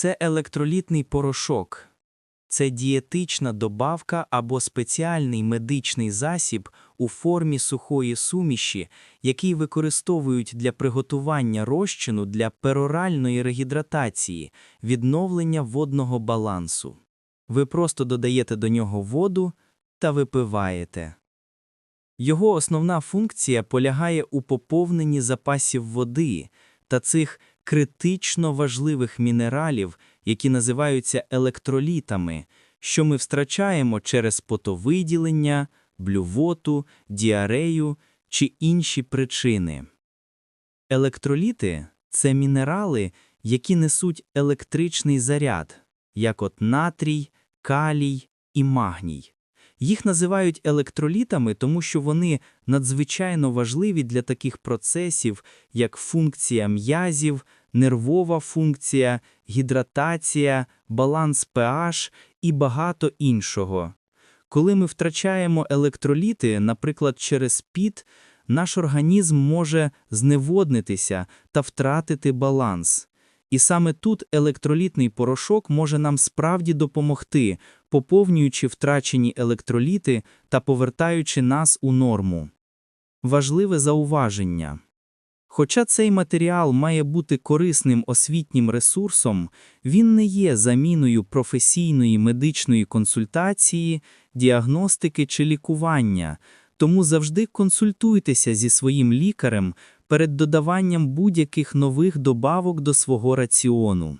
Це електролітний порошок. Це дієтична добавка або спеціальний медичний засіб у формі сухої суміші, який використовують для приготування розчину для пероральної регідратації, відновлення водного балансу. Ви просто додаєте до нього воду та випиваєте. Його основна функція полягає у поповненні запасів води та цих критично важливих мінералів, які називаються електролітами, що ми втрачаємо через потовиділення, блювоту, діарею чи інші причини. Електроліти – це мінерали, які несуть електричний заряд, як от натрій, калій і магній. Їх називають електролітами, тому що вони надзвичайно важливі для таких процесів, як функція м'язів, нервова функція, гідратація, баланс pH і багато іншого. Коли ми втрачаємо електроліти, наприклад, через піт, наш організм може зневоднитися та втратити баланс. І саме тут електролітний порошок може нам справді допомогти, поповнюючи втрачені електроліти та повертаючи нас у норму. Важливе зауваження. Хоча цей матеріал має бути корисним освітнім ресурсом, він не є заміною професійної медичної консультації, діагностики чи лікування, тому завжди консультуйтеся зі своїм лікарем перед додаванням будь-яких нових добавок до свого раціону.